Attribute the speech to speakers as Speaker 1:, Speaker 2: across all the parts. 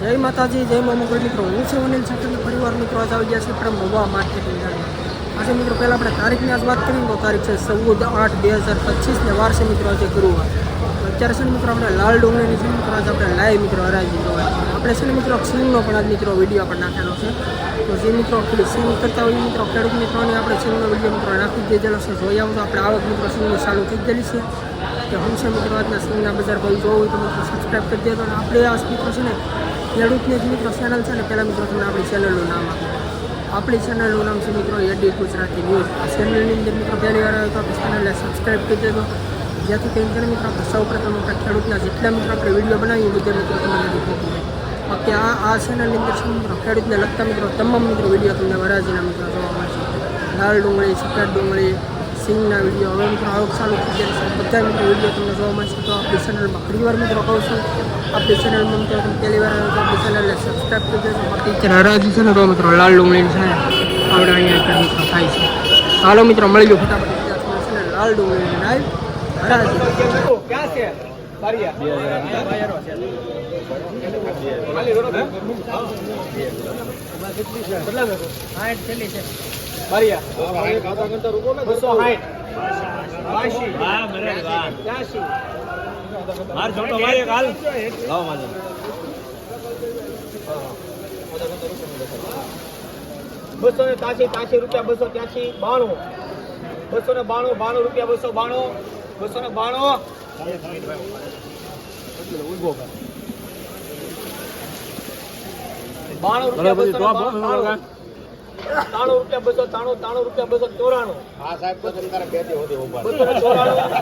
Speaker 1: જય માતાજી, જય મોમોગઢ મિત્રો. હું છું અનિલ છઠ્ઠી પરિવાર મિત્રો આજે આવી ગયા છે આપણે મવા માર્કેટિંગ આજે મિત્રો પહેલાં આપણે તારીખની આજ વાત કરીએ, તો તારીખ છે ચૌદ આઠ બે હજાર પચીસને વાર છે મિત્રો આજે ગુરુવાર. અત્યારે છે ને મિત્રો આપણે લાલ ડુંગળીની છે મિત્રો આજે આપણે લાઈવ મિત્રો હરાજી જોવા આપણે છે ને મિત્રો સિંગનો પણ આજ મિત્રો વીડિયો આપણે નાખેલો છે. તો જે મિત્રો પેલી સિંગ કરતા હોય મિત્રો ખેડૂત મિત્રોને આપણે સિંગનો વીડિયો મિત્રો નાખી દીધેલો છે. જોઈ આવું તો આપણે આવક મિત્રો સિંગની ચાલુ થઈ ગયેલી છે. કે હું છે મિત્રો આજના સિંગના બજાર ભાવ જોવું હોય તો મિત્રો સબસ્ક્રાઈબ કરી દેજો. અને આપણે આ મિત્રો છે ને, ખેડૂતની જ મિત્રો ચેનલ છે ને પહેલાં મિત્રો તમને આપણી ચેનલનું નામ આપો. આપણી ચેનલનું નામ છે મિત્રો એડી ગુજરાતી ન્યૂઝ આ ચેનલની અંદર મિત્રો પહેલી વાર આવ્યો તો આપણી ચેનલને સબસ્ક્રાઈબ કરી દેજો. જેથી કરીને કરીને મિત્રો આપણે સૌ પ્રથમ આપણે ખેડૂતના જેટલા મિત્રો આપણે વીડિયો બનાવીએ બધા મિત્રો તમને દેખાતું બાકી આ આ ચેનલની અંદર છે મિત્રો ખેડૂતને લગતા મિત્રો તમામ મિત્રો વીડિયો તમને વરાજીના મિત્રો જોવા મળશે. લાલ ડુંગળી, સફેદ ડુંગળી સિંગના વીડિયો હવે મિત્રો આવક ચાલુ થઈ ગયા છે. બધા મિત્રો વીડિયો તમને જોવા મળશે તો આપણી ચેનલમાં ફરી વાર મિત્રો કહું છું. આપણી ચેનલમાં મિત્રો તમે પહેલી વાર આવે તો આપણી ચેનલને સબસ્ક્રાઈબ કરી દેજો. બાકી ચેનલ હરાજી છે ને તો મિત્રો લાલ ડુંગળી છે ને આપણે અહીંયા મિત્રો થાય છે. ચાલો મિત્રો મળી ગયો ફટાફટ. છે લાલ ડુંગળી લાઈવ હરાજી
Speaker 2: ક્યાં છે કેટલી બારિયા
Speaker 3: માર છોટો ભાઈ એક હાલ. લાવો માજો
Speaker 2: બસો ને ત્યાસી ત્યાસી રૂપિયા બસો ત્યાસી બાણું. બસો ને બાણું બાણું રૂપિયા બસો બાણું. બસો ને બાણું. બાણું રૂપિયા બસો બાણું. ત્રાણું. ત્રાણું રૂપિયા બસો ત્રાણું ત્રાણું રૂપિયા બસો ચોરાણું. બસો ને ચોરાણું.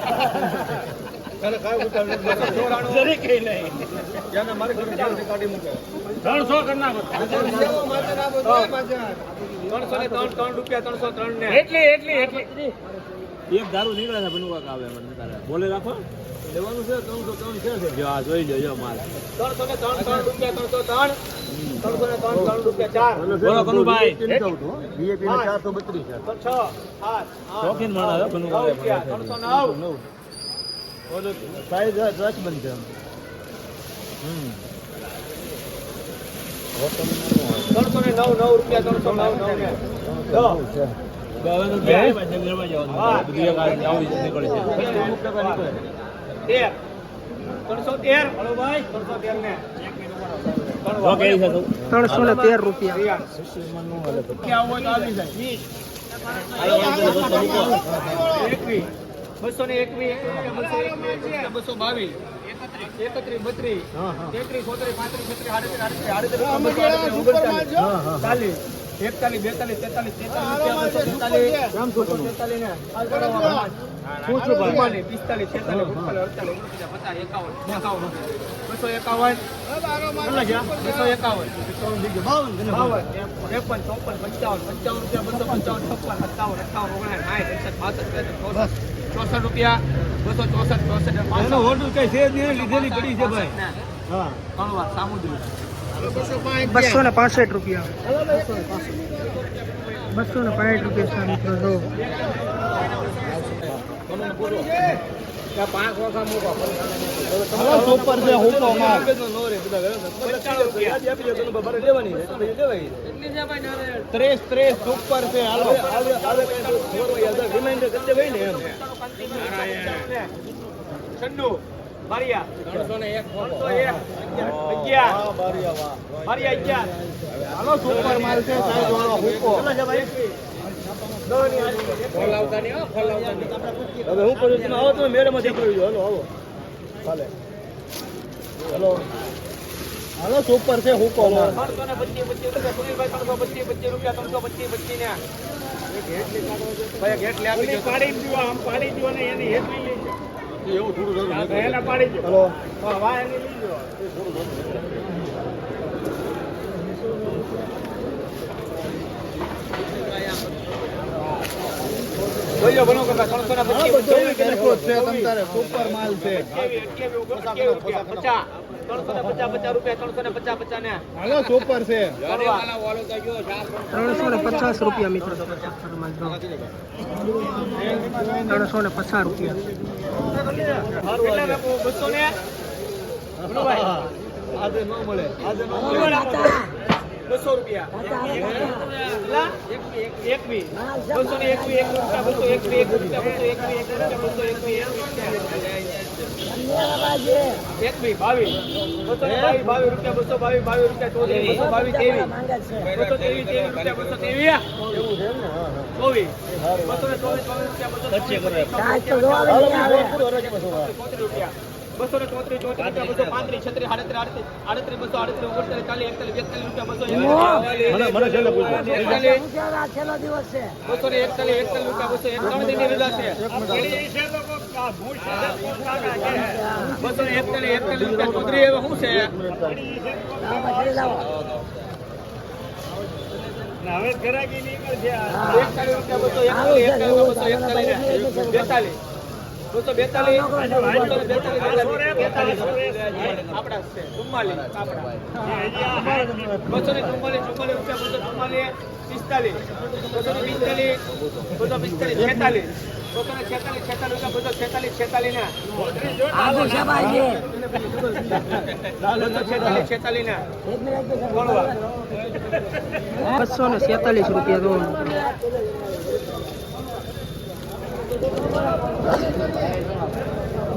Speaker 3: ત્રણસો કરી નાખો.
Speaker 2: ત્રણસો ને ત્રણ ત્રણ રૂપિયા ત્રણસો ત્રણ ને.
Speaker 3: એટલી એટલી એટલી. એક દારૂ નીકળે છે બનવા આવે મને તારે. બોલે રાખો. લેવાનું છે ત્રણસો ત્રણ છે. જો આ જોઈ લો જો મારે.
Speaker 2: ત્રણસો ને ત્રણ ત્રણ રૂપિયા ત્રણસો ત્રણ. ત્રણસો ને નવ નવ રૂપિયા ત્રણસો નવ નવ ને ત્રણસો તેર હલો ભાઈ ત્રણસો તેર ને
Speaker 1: ત્રણસો રૂપિયા
Speaker 2: બસો ને એકવીસ બસો બાવીસ એકત્રીસ બત્રીસ તેત્રીસ ચોત્રીસ પાંત્રીસ એકતાલીસ બેતાલીસ તેતાલીસ તેતાલીસ પિસ્તાલીસ છેતાલીસ અડતાલીસ એકાવન. એકાવન. બસો એકાવન. બસો એકાવન. બાવન ત્રેપન ચોપન પંચાવન પંચાવન રૂપિયા બસો પંચાવન છપ્પન સત્તાવન અઠાવન ઓગણ સાઠ એકસઠ બાસઠ ચોસઠ રૂપિયા બસો ચોસઠ ચોસઠ
Speaker 3: હોટલ કઈ છે લીધેલી પડી છે ભાઈ. હા.
Speaker 2: કણવા સામુદ્રી
Speaker 1: બસો ને પાસઠ રૂપિયા. બસો ને પાંઠ રૂપિયા મિત્રો જો.
Speaker 3: ત્રેસ ત્રેસ ઉપર છે હાલો. રિમાઇન્ડર કરી દેવાય ને એમ.
Speaker 2: બારિયા. ત્રણસો ને એક અગિયાર. બારિયા અગિયાર.
Speaker 3: હાલો સુપર માલ છે સાઈઝ વાળો હુકો હવે હું કરું તમે આવો તમે મેળામાં દેખાડી હાલો આવો. હાલે. હાલો. હાલો સુપર છે હુકો માલ
Speaker 2: ત્રણસો ને પચીસ પચીસ રૂપિયા. સુનિલભાઈ ત્રણસો પચીસ પચીસ રૂપિયા ત્રણસો પચીસ પચીસ ને ભાઈ ગેટ લે આપી પાડી દીધો આમ પાડી દીધો ને એની હેઠળી લઈ.
Speaker 3: એવું થોડું થોડું હાલો સુપર છે
Speaker 2: ત્રણસો ને પચાસ રૂપિયા,
Speaker 1: મિત્રો. ત્રણસો ને પચાસ રૂપિયા.
Speaker 2: બસો ને?
Speaker 3: આજે ન મળે. આજે ન મળે.
Speaker 4: બસો રૂપિયા? એકવી બસો ને એકવી એક રૂપિયા બસો એકવી એક રૂપિયા બસો એકવી એક રૂપિયા બસો એકવી એક રૂપિયા એકવી બાવીસ બસો ને બાવીસ બાવીસ રૂપિયા બસો બાવીસ બાવીસ રૂપિયા ચોત્રીસ બસો બાવીસ ત્રેવીસ બસો રૂપિયા ચોવીસ બસો ને ચોવીસ ચોવીસ રૂપિયા બસો. ચોત્રીસ. રૂપિયા બસો ને ચોત્રીસ ચોત્રીસ બસો પાંત્રીસ છત્રીસ આડત્રીસ આડત્રીસ આડત્રીસ બસો આડત્રીસ ઓગણચાલીસ ચાલીસ એકતાલીસ બેતાલીસ રૂપિયા બસો
Speaker 3: મને મને છેલ્લે પૂછો.
Speaker 4: એકતાલીસ બસો ને એકતાલીસ એકતાલીસ રૂપિયા બસો એકાવન દિનની રજા છે. બસો ને એકતાલીસ એકતાલીસ રૂપિયા ચોત્રીસ હવે શું છે? એકતાલીસ રૂપિયા બસો એકતાલીસ એકતાલીસ બસો એકતાલીસ બેતાલીસ. બસો બેતાલીસ ને ચુમ્માલીસ ચુમ્માલીસ રૂપિયા ચુમ્માલીસ પિસ્તાલીસ. બસો ને પિસ્તાલીસ બસો પિસ્તાલીસ છેતાલીસ. બસો ને છેતાલીસ છેતાલીસ રૂપિયા બસો છેતાલીસ છેતાલીસ ના બસો છેતાલીસ છેતાલીસ ના
Speaker 1: બસો ને સેતાલીસ રૂપિયા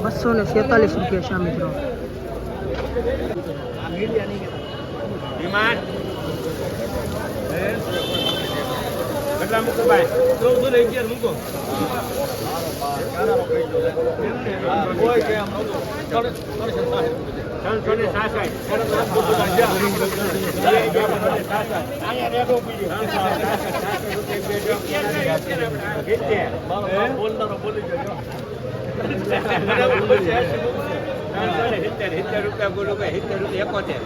Speaker 1: બસો ને સેતાલીસ રૂપિયા છે મિત્રો
Speaker 3: ત્રણસો સાઠ.
Speaker 4: ત્રણસો ને સાસઠ સિત્તેર રૂપિયા બોલો કે સિત્તેર રૂપિયા એકોતેર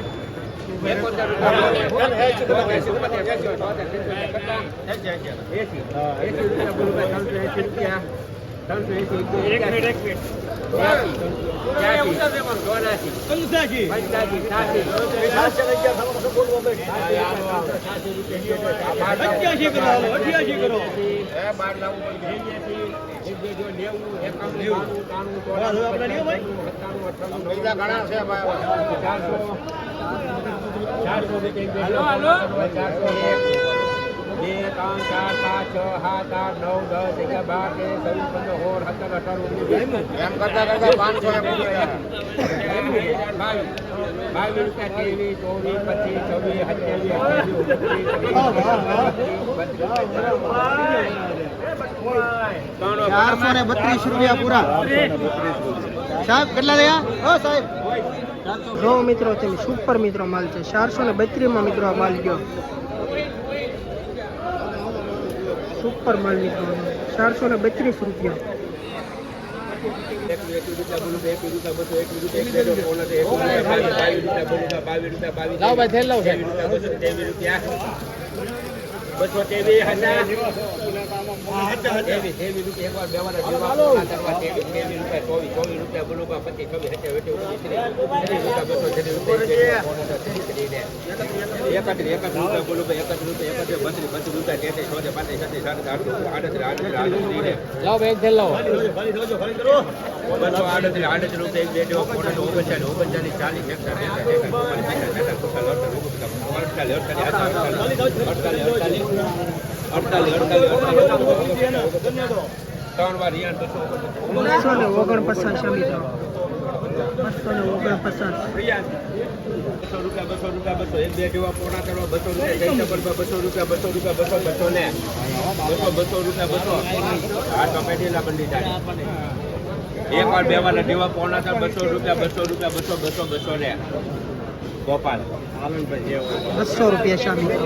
Speaker 4: એસી રૂપિયા બોલો કે ત્રણસો એસી રૂપિયા ત્રણસો ચારસો
Speaker 3: પંચ્યાસી.
Speaker 4: બે ત્રણ ચાર પાંચ છ સાત આઠ નવ દસ અગિયાર બાર પંદર સોળ સત્તર અઢાર ચોવીસ પચીસ છવ્વીસ સત્યાવીસ
Speaker 5: ચારસો ને બત્રીસ રૂપિયા પૂરા. સાહેબ, કેટલા રહ્યા હો સાહેબ.
Speaker 1: જો મિત્રો છે સુપર મિત્રો માલ છે. ચારસો ને બત્રીસમાં મિત્રો માલ ગયો. સુપર માલ નીકળવાનો ચારસો ને બત્રીસ રૂપિયા.
Speaker 4: બસો તેવી હજાર. તેવીસ રૂપિયા એકવાર બે વાર તેવીસ રૂપિયા ચોવીસ ચોવીસ રૂપિયા બોલો પચીસ અઠ્યાવીસ ત્રીસ ત્રીસ રૂપિયા બસો રૂપિયા રૂપિયા રૂપિયા રૂપિયા છત્રીસ આડત્રીસ લાવ ભાઈ થેલ લાવો. બસો આડત્રીસ રૂપિયા એક બે ઓગણચાલીસ ચાલીસ અડતાલીસ બસો
Speaker 1: ને ઓગણપચાસ શા મિત્રો. બસો ને ઓગણપચાસ
Speaker 4: બસો રૂપિયા બસો રૂપિયા બસો. એક બે જેવા પોણા કરવા બસો રૂપિયા બસો રૂપિયા બસો રૂપિયા બસો બસો ને બસો બસો રૂપિયા બસો. આ તો પેઢીલા બંડી જાય એક વાર બે વાર જેવા પોણા ચાર બસો રૂપિયા બસો રૂપિયા બસો બસો બસો ને ગોપાલ. આનંદભાઈ જે
Speaker 1: બસો રૂપિયા મિત્રો.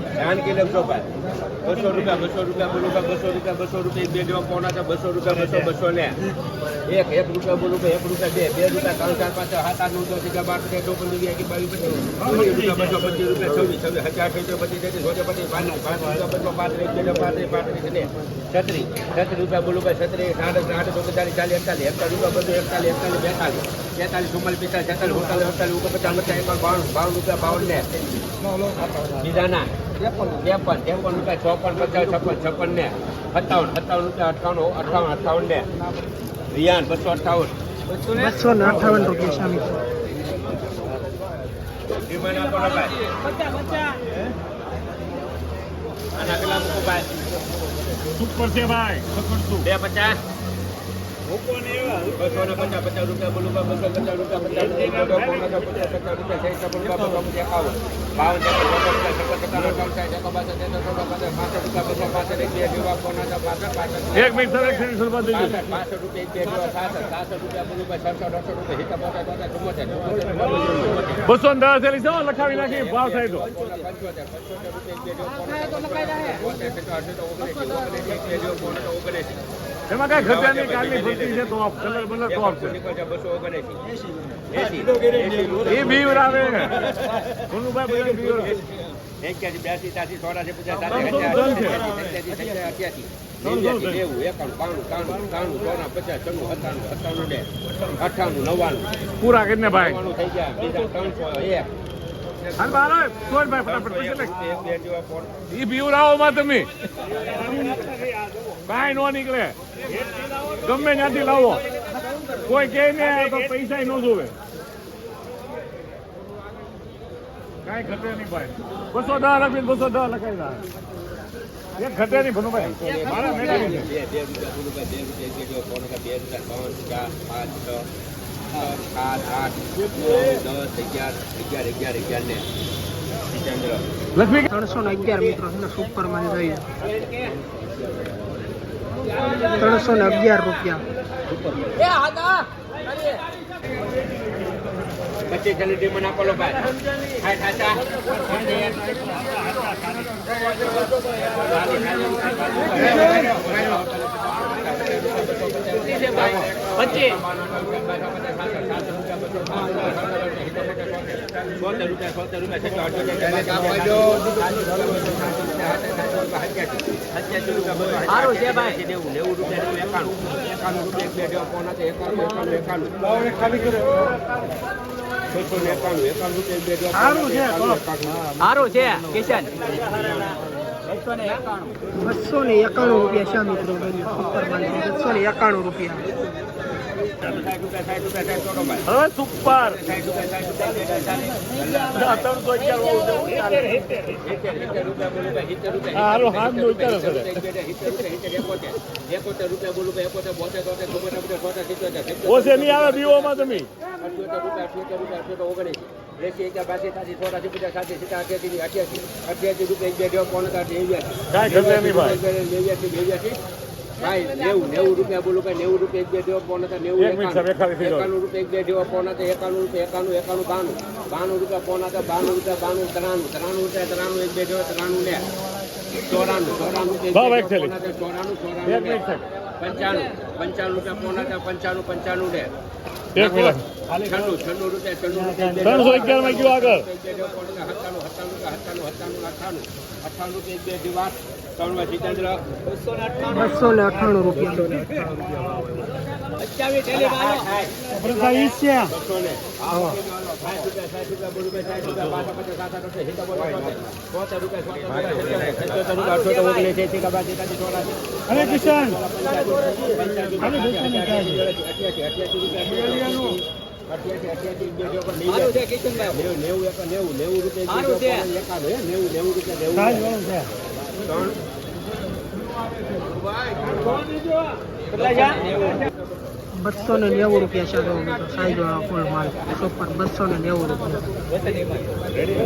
Speaker 4: ધ્યાન કે લખજો ભાઈ બસો રૂપિયા બસો રૂપિયા બોલું કા બસો રૂપિયા બસો રૂપિયા બે જેવા પોણા છે બસો રૂપિયા બસો બસો ને એક એક રૂપિયા બોલું એક રૂપિયા બે બે રૂપિયા ત્રણ ચાર પાંચ સાત આઠ નવ દસ અગિયાર બાર તેર ચોપન વીસ કે બાવીસ પચીસ પચીસ રૂપિયા બસો પચીસ રૂપિયા છવ્વીસ છવ્વીસ હજાર અઠ્યાસી પચીસ તેત્રીસ ચોત્રીસ પચીસ પાંચ પાંચ રૂપિયા બસો પાંત્રીસ બે પાંત્રીસ પાંત્રીસ ને છત્રીસ છત્રીસ રૂપિયા બોલું ભાઈ છત્રીસ સાઠ સાઠ ઓગણચાલીસ ચાલીસ એકતાલીસ એકતાલીસ રૂપિયા બધું એકતાલીસ એકતાલીસ બેતાલીસ બેતાલીસ ચુમ્માલીસ પિસ્તાલીસ છેતાલીસ સુડતાલીસ અડતાલીસ ઉપર પચાસ એકાવન બાવન બાવન રૂપિયા બાવન ને બીજાના ત્રેપન ત્રેપન રૂપિયા ચોપન પચાસ છપ્પન છપ્પન ને સત્તાવન સત્તાવન રૂપિયા અઠાવન અઠાવન અઠાવન ને. રિયાન બસો અઠાવન
Speaker 1: બસો ને અઠાવન રૂપિયા
Speaker 4: ભાઈ
Speaker 3: સુપર છે ભાઈ.
Speaker 4: બે પચાસ. બસો ને પચાસ પચાસ રૂપિયા બોલું બસો પચાસ રૂપિયા પચાસ રૂપિયા પચાસ રૂપિયા એકાવન બાવન એક
Speaker 3: મિનિટ સર એક સેકન્ડ શરૂઆત થઈ ગઈ
Speaker 4: પાસઠ રૂપિયા
Speaker 3: બસો ને દસ એલી લખાવી નાખી ભાવ થાય તો એમાં કઈ ખર્ચા નહીં કાલની ભરતી છે તો કલર બલર તો આપશે એ બીવર આવે ભોલુભાઈ બધા બીવર
Speaker 4: એક્યાસી
Speaker 3: છે. પૂરા કરીને ભાઈ.
Speaker 4: થઈ ગયા ત્રણસો એક
Speaker 3: તમે. કાંઈ નો નીકળે. ગમે ત્યાંથી લાવો. કોઈ કે ને તો પૈસા ન જોવે. કાંઈ ઘટે નહીં ભાઈ. બસો દસ લખીને બસો દસ લખાઈ દા એક ઘટે નહીં ભનુભાઈ. મારા મેળવી છે.
Speaker 4: બે રૂપિયા બે રૂપિયા એક જેવો ફોન બે રૂપિયા પાંચ છ સાત આઠ નવ દસ અગિયાર અગિયાર અગિયાર અગિયાર ને
Speaker 3: લક્ષ્મી
Speaker 1: ત્રણસો ને અગિયાર મિત્રો સુપર ને સુપરમાં જોઈએ ત્રણસો ને અગિયાર રૂપિયા.
Speaker 4: પચીસ જલ્દી મને આપો લો ભાઈ. સારું છે ભાઈ. નેવું નેવું રૂપિયા એકાણું એકાણું રૂપિયા બે છે એકાણું એકાણું એકાણું છસો ને એકાણું એકાણું રૂપિયા બે જેવા
Speaker 3: સારું છે,
Speaker 4: એકાણું, એકાણું.
Speaker 6: સારું છે કિશન.
Speaker 1: બસો ને એકાણું રૂપિયા છે મિત્રો. બસો ને એકાણું રૂપિયા.
Speaker 3: હવે સુપર હા, હાલો, હાથ નો વિચાર ઓછે નહીં આવે બીઓમાં તમે
Speaker 4: અઠ્યાસી રૂપિયા
Speaker 3: ભાઈ.
Speaker 4: નેવું નેવું રૂપિયા બોલું કે નેવું રૂપિયા એક બે દેવા પોણા ત્રણ નેવું. એકાણું. રૂપિયા એક બે દેવા પોણા ત્રણ એકાણું રૂપિયા એકાણું એકાણું બાણું. બાણું રૂપિયા પોણા હતા બાણું રૂપિયા બાણું ત્રાણું. ત્રાણું રૂપિયા ત્રાણું એક બે દેવા ત્રાણું ને ચોરાણું ચોરાણું ચોરાણું ચોરાણું પંચાણું પંચાણું રૂપિયા પોણા હતા પંચાણું પંચાણું ને
Speaker 3: એક મિનિટ ત્રણસો અગિયારમાં ગયો આગળ.
Speaker 4: બસો ને
Speaker 1: અઠાણું રૂપિયા
Speaker 3: અરે કિશન
Speaker 4: નેવું નેવું એક નેવું નેવું રૂપિયા નેવું નેવું રૂપિયા
Speaker 1: બસો ને નેવું રૂપિયા છે સાઈઝ ફૂલ માલ સુપર બસો ને નેવું રૂપિયા.